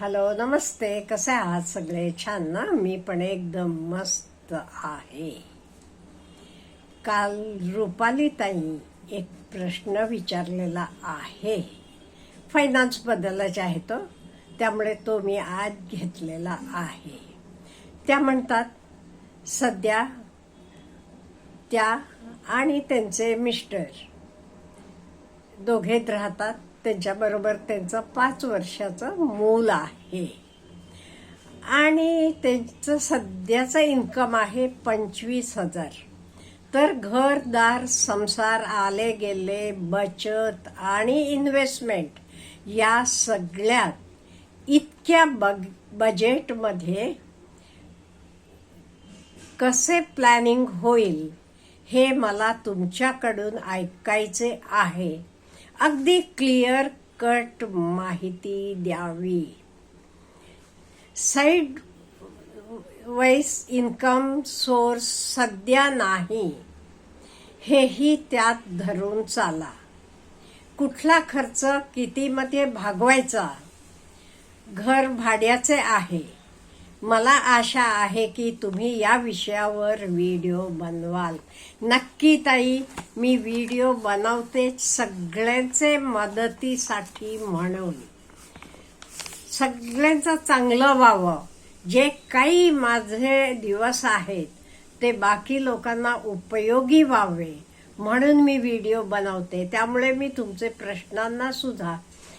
Hello नमस्ते. कसे आहात सगळे? छान ना? मी पण एकदम मस्त आहे. काल रुपाली ताई एक प्रश्न विचारलेला आहे. फायनान्सबद्दलच आहे तो. त्यामुळे तो मी आज घेतलेला आहे. त्या म्हणतात सध्या त्या आणि त्यांचे मिस्टर दोघेत राहतात. त्यांच्याबरोबर त्यांचं पाच वर्षाचं मूल आहे. आणि त्यांचं सध्याचं इन्कम आहे पंचवीस हजार. तर घरदार संसार आले गेले बचत आणि इन्व्हेस्टमेंट या सगळ्यात इतक्या बग बजेटमध्ये कसे प्लॅनिंग होईल हे मला तुमच्याकडून ऐकायचे आहे. अगदी क्लिअर कट माहिती द्यावी. साईड वाईज इन्कम सोर्स सध्या नाही. हेही त्यात धरून चाला. कुठला खर्च कितीमध्ये भागवायचा? घर भाड्याचे आहे. मला आशा आहे की तुम्ही या विषयावर व्हिडिओ बनवाल. नक्की ताई मी व्हिडिओ बनवते सगळ्यांचे मदतीसाठी म्हणून. सगळ्यांचं चांगलं व्हावं. जे काही माझे दिवस आहेत ते बाकी लोकांना उपयोगी व्हावे म्हणून मी व्हिडिओ बनवते. त्यामुळे मी तुमचे प्रश्नांना सुद्धा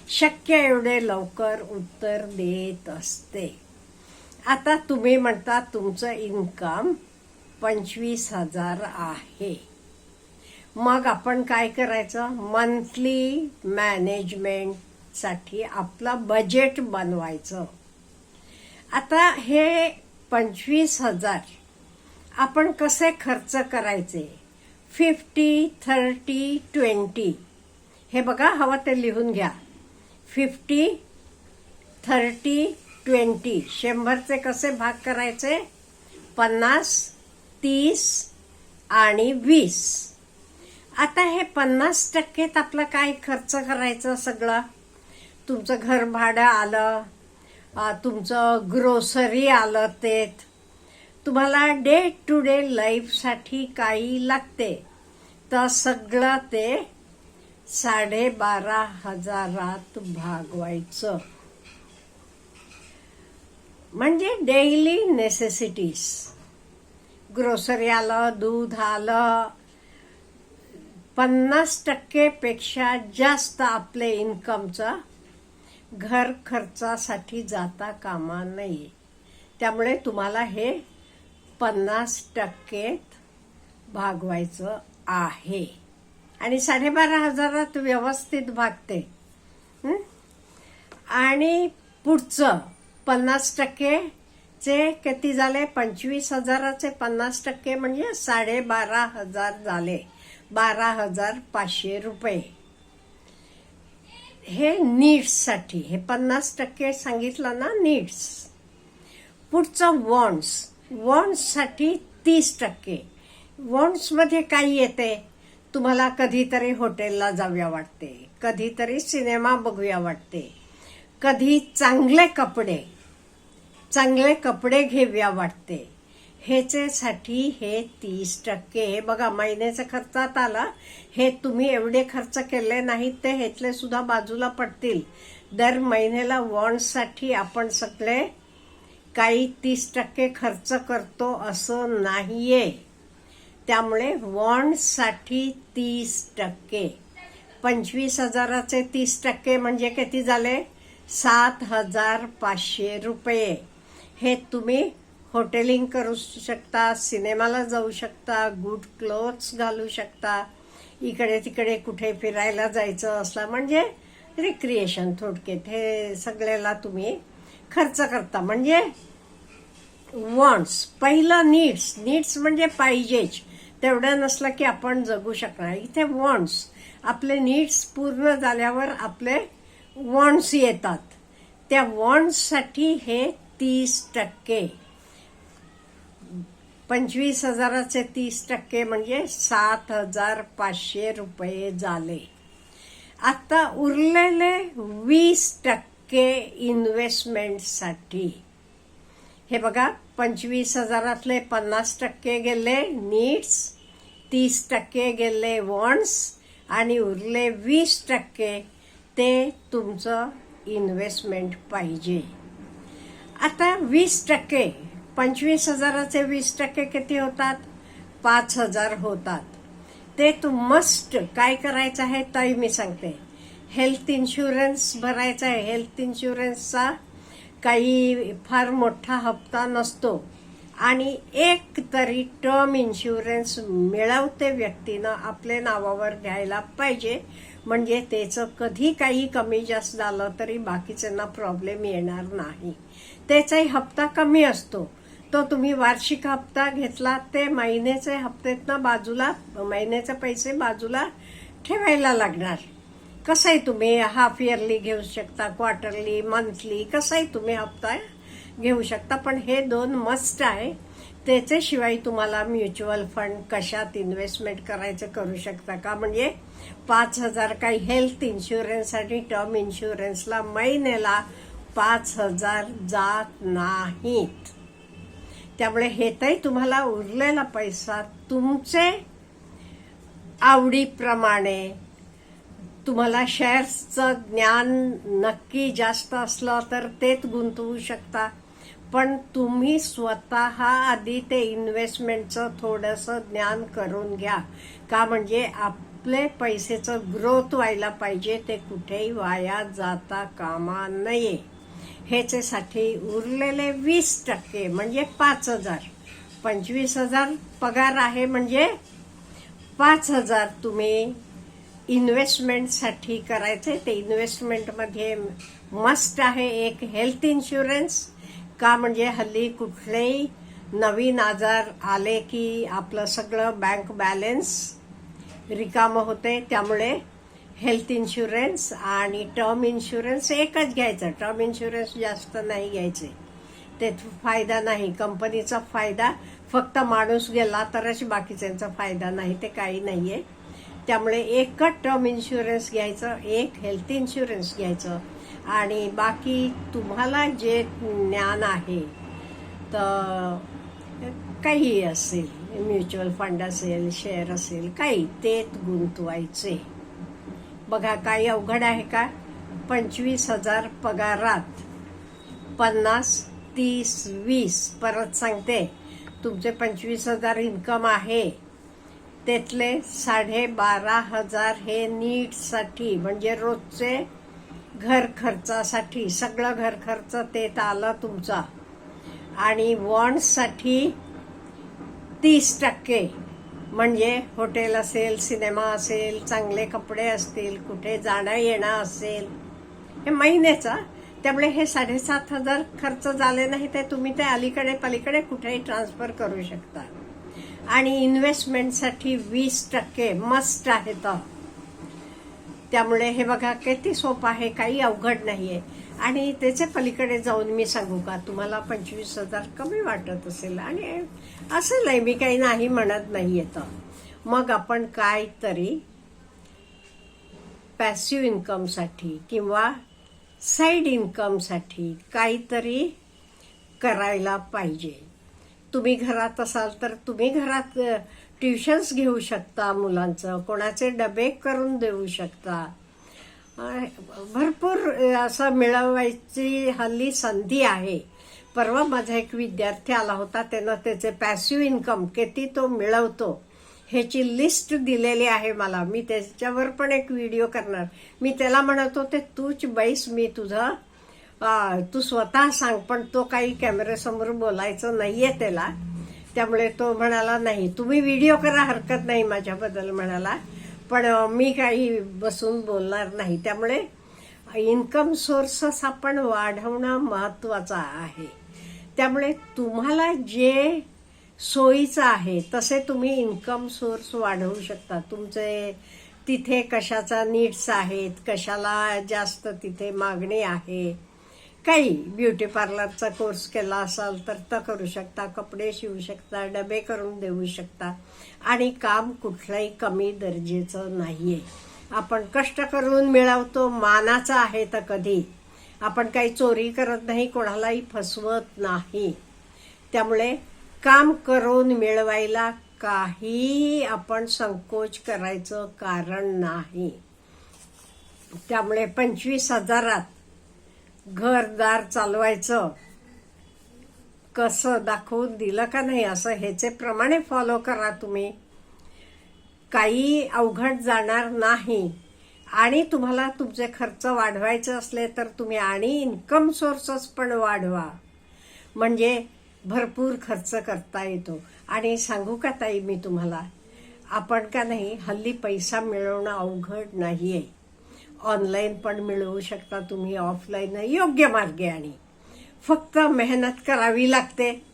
शक्य एवढे लवकर उत्तर देत असते. आता तुम्ही म्हणता तुमचं इन्कम पंचवीस हजार आहे. मग आपण काय करायचं? मंथली मॅनेजमेंटसाठी आपलं बजेट बनवायचं. आता हे पंचवीस हजार आपण कसे खर्च करायचे? फिफ्टी थर्टी ट्वेंटी हे बघा हवं ते लिहून घ्या. Fifty thirty twenty. शंभरचे कसे भाग करायचे? पन्नास तीस आणि वीस. आता हे पन्नास टक्केत आपलं काय खर्च करायचं सगळं? तुमचं घर भाडं आलं तुमचं ग्रोसरी आलं ते तुम्हाला डे टू डे लाईफसाठी काही लागते. तर सगळं ते साडेबारा हजारात भागवायचं. म्हणजे डेली नेसेसिटीज ग्रोसरी आलं दूध आलं पन्नास टक्केपेक्षा जास्त आपले इन्कमचं घर खर्चासाठी जाता कामा नये. त्यामुळे तुम्हाला हे पन्नास टक्केत भागवायचं आहे. आणि साडेबारा हजारात व्यवस्थित भागते. आणि पुढचं पन्नास टक्केचे किती झाले? पंचवीस हजाराचे पन्नास टक्के म्हणजे साडेबारा हजार झाले. बारा हजार पाचशे रुपये. हे नीड्ससाठी हे पन्नास टक्के सांगितलं ना नीड्स पुढचं वॉन्ट्स. वॉन्ट्ससाठी तीस टक्के. वॉन्ट्समध्ये काय येते? तुम्हाला कधीतरी हॉटेलला जाऊया वाटते. कधीतरी सिनेमा बघूया वाटते. कधी चांगले कपडे चांगले कपडे घेऊया वाटते. ह्याच्यासाठी हे तीस टक्के. हे बघा महिन्याच्या खर्चात आला. हे तुम्ही एवढे खर्च केले नाहीत ते ह्यातले सुद्धा बाजूला पडतील. दर महिन्याला वॉन्डसाठी आपण सगळे काही तीस टक्के खर्च करतो असं नाहीये. त्यामुळे वॉन्डसाठी तीस टक्के. पंचवीस हजाराचे तीस टक्के म्हणजे किती झाले? सात हजार पाचशे रुपये. हे तुम्ही हॉटेलिंग करू शकता सिनेमाला जाऊ शकता गुड क्लोथ्स घालू शकता इकडे तिकडे कुठे फिरायला जायचं असला म्हणजे रिक्रिएशन थोडक्यात. हे सगळ्याला तुम्ही खर्च करता. म्हणजे वॉन्ट्स पहिलं नीड्स नीड्स म्हणजे पाहिजेच. तेवढं नसलं की आपण जगू शकणार. इथे वॉन्ट्स आपले नीड्स पूर्ण झाल्यावर आपले वॉन्ट्स येतात. त्या वॉन्ट्ससाठी हे तीस टक्के. पंचवीस हजाराचे तीस टक्के म्हणजे सात हजार पाचशे रुपये झाले. आता उरलेले वीस टक्के इन्व्हेस्टमेंटसाठी. हे बघा पंचवीस हजारातले पन्नास टक्के गेले नीड्स तीस टक्के गेले वॉन्ट्स आणि उरले वीस टक्के ते तुमचं इन्व्हेस्टमेंट पाहिजे. आता वीस टक्के पंचवीस हजाराचे वीस टक्के किती होतात? पाच हजार होतात. ते तू मस्ट काय करायचं आहे तरी मी सांगते. हेल्थ इन्शुरन्स भरायचा आहे. हेल्थ इन्शुरन्सचा काही फार मोठा हप्ता नसतो. आणि एक तरी टर्म इन्शुरन्स मिळवते व्यक्तीनं आपल्या नावावर घ्यायला पाहिजे. म्हणजे त्याचं कधी काही कमी जास्त झालं तरी बाकीच्यांना प्रॉब्लेम येणार नाही. त्याचाही हप्ता कमी असतो. तो तुम्ही वार्षिक हप्ता घेतला ते महिन्याचे हप्त्यातनं बाजूला महिन्याचे पैसे बाजूला ठेवायला लागणार. कसंही तुम्ही हाफ इयरली घेऊ शकता क्वार्टरली मंथली कसंही तुम्ही हप्ता घेऊ शकता पण हे दोन मस्ट आहे. त्याच्याशिवाय तुम्हाला म्युच्युअल फंड कशात इन्व्हेस्टमेंट करायचं करू शकता का? म्हणजे पाच हजार काही हेल्थ इन्शुरन्स आणि टर्म इन्शुरन्सला महिन्याला पाच हजार जात नाहीत. त्यामुळे हे तुम्हाला उरलेला पैसा तुमचे आवडीप्रमाणे तुम्हाला शेअर्सचं ज्ञान नक्की जास्त असलं तर तेच गुंतवू शकता. पण तुम्ही स्वतः आधी ते इन्व्हेस्टमेंटचं थोडंसं ज्ञान करून घ्या. का म्हणजे आप आपले पैसेचं ग्रोथ व्हायला पाहिजे ते कुठेही वाया जाता कामा नये. ह्याच्यासाठी उरलेले वीस टक्के म्हणजे पाच हजार. पंचवीस हजार पगार आहे म्हणजे पाच हजार तुम्ही इन्व्हेस्टमेंटसाठी करायचे. ते इन्व्हेस्टमेंटमध्ये मस्ट आहे एक हेल्थ इन्शुरन्स का म्हणजे हल्ली कुठलेही नवीन आजार आले की आपलं सगळं बँक बॅलन्स रिकामं होते त्यामुळे हेल्थ इन्शुरन्स आणि टर्म इन्शुरन्स एकच घ्यायचं. टर्म इन्शुरन्स जास्त नाही घ्यायचे. ते फायदा नाही. कंपनीचा फायदा. फक्त माणूस गेला तरच बाकीच्यांचा फायदा नाही. ते काही नाही आहे त्यामुळे एकच टर्म इन्शुरन्स घ्यायचं एक हेल्थ इन्शुरन्स घ्यायचं. आणि बाकी तुम्हाला जे ज्ञान आहे तर काही असेल. म्युच्युअल फंड असेल शेअर असेल काही तेच गुंतवायचे. बघा काही अवघड आहे का? पंचवीस हजार पगारात पन्नास तीस वीस परत सांगते तुमचे पंचवीस हजार इन्कम आहे. त्यातले साडे बारा हजार हे नीटसाठी म्हणजे रोजचे घर खर्चासाठी सगळं घर खर्च तेत आलं तुमचा. आणि वॉन्डसाठी तीस टक्के. म्हणजे हॉटेल असेल सिनेमा असेल चांगले कपडे असतील कुठे जाणं येणं असेल. हे महिन्याचा त्यामुळे हे साडेसात हजार खर्च झाले नाही ते तुम्ही ते अलीकडे पलीकडे कुठेही ट्रान्सफर करू शकता. आणि इन्व्हेस्टमेंटसाठी वीस टक्के मस्ट आहे तर त्यामुळे हे बघा किती सोपं आहे काही अवघड नाही आहे आणि त्याच्या पलीकडे जाऊन मी सांगू का तुम्हाला पंचवीस हजार कमी वाटत असेल आणि असेल मी काही नाही म्हणत नाही येतं. मग आपण काय तरी पॅसिव्ह इन्कमसाठी किंवा साईड इन्कमसाठी काहीतरी करायला पाहिजे. तुम्ही घरात असाल तर तुम्ही घरात ट्युशन्स घेऊ शकता मुलांचं कोणाचे डबे करून देऊ शकता. भरपूर असं मिळवायची हल्ली संधी आहे. परवा माझा एक विद्यार्थी आला होता त्यानं त्याचे पॅसिव्ह इन्कम किती तो मिळवतो ह्याची लिस्ट दिलेली आहे मला. मी त्याच्यावर पण एक व्हिडिओ करणार. मी त्याला म्हणत होते तूच बैस मी तुझं तू स्वतः सांग पण तो काही कॅमेऱ्यासमोर बोलायचं नाहीये त्याला. त्यामुळे तो म्हणाला नाही तुम्ही व्हिडिओ करा हरकत नाही माझ्याबद्दल म्हणाला. पण मी काही बसून बोलणार नाही. त्यामुळे इन्कम सोर्सेस आपण वाढवणं महत्वाचं आहे. त्यामुळे तुम्हाला जे सोयीचं आहे तसे तुम्ही इन्कम सोर्स वाढवू शकता. तुमचे तिथे कशाचा नीड्स आहेत कशाला जास्त तिथे मागणी आहे काही ब्युटी पार्लरचा कोर्स केला असाल तर तर करू शकता कपडे शिवू शकता डबे करून देऊ शकता. आणि काम कुठलंही कमी दर्जेचं आहे आपण कष्ट करून मिळवतो मानाचं आहे तर कधी. आपण काही चोरी करत नाही कोणालाही फसवत नाही. त्यामुळे काम करून मिळवायला काही आपण संकोच करायचं कारण नाही. त्यामुळे पंचवीस हजारात घरदार चालवायचं. कसं दाखवून दिलं का नाही असं ह्याचे प्रमाणे फॉलो करा तुम्ही. काही अवघड जाणार नाही. आणि तुम्हाला तुमचे खर्च वाढवायचे असले तर तुम्ही आणि इन्कम सोर्सेस पण वाढवा. म्हणजे भरपूर खर्च करता येतो. आणि सांगू का ताई मी तुम्हाला? आपण का नाही हल्ली पैसा मिळवणं अवघड नाही आहे ऑनलाईन पण मिळवू शकता. तुम्ही ऑफलाईन योग्य मार्गे आणि. फक्त मेहनत करावी लागते.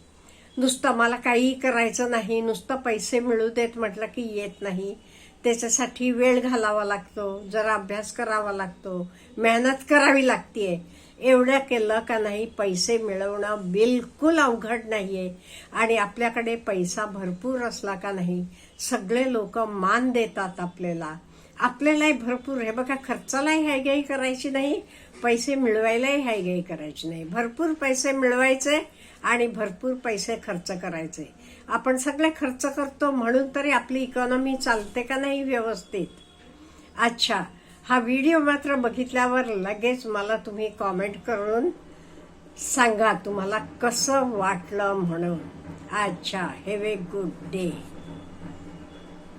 नुसतं मला काही करायचं नाही. नुसतं पैसे मिळू देत म्हटलं की येत नाही. त्याच्यासाठी वेळ घालावा लागतो. जरा अभ्यास करावा लागतो. मेहनत करावी लागतीये. एवढं केलं का नाही पैसे मिळवणं बिलकुल अवघड नाही आहे आणि आपल्याकडे पैसा भरपूर असला का नाही सगळे लोक मान देतात आपल्याला. आपल्यालाही भरपूर. हे बघा खर्चालाही हायगाई करायची नाही पैसे मिळवायलाही हायगाई करायची नाही. भरपूर पैसे मिळवायचे आणि भरपूर पैसे खर्च करायचे. आपण सगळे खर्च करतो म्हणून तरी आपली इकॉनॉमी चालते का नाही व्यवस्थित? अच्छा हा व्हिडिओ मात्र बघितल्यावर लगेच मला तुम्ही कॉमेंट करून सांगा तुम्हाला कसं वाटलं म्हणून. अच्छा हॅव ए गुड डे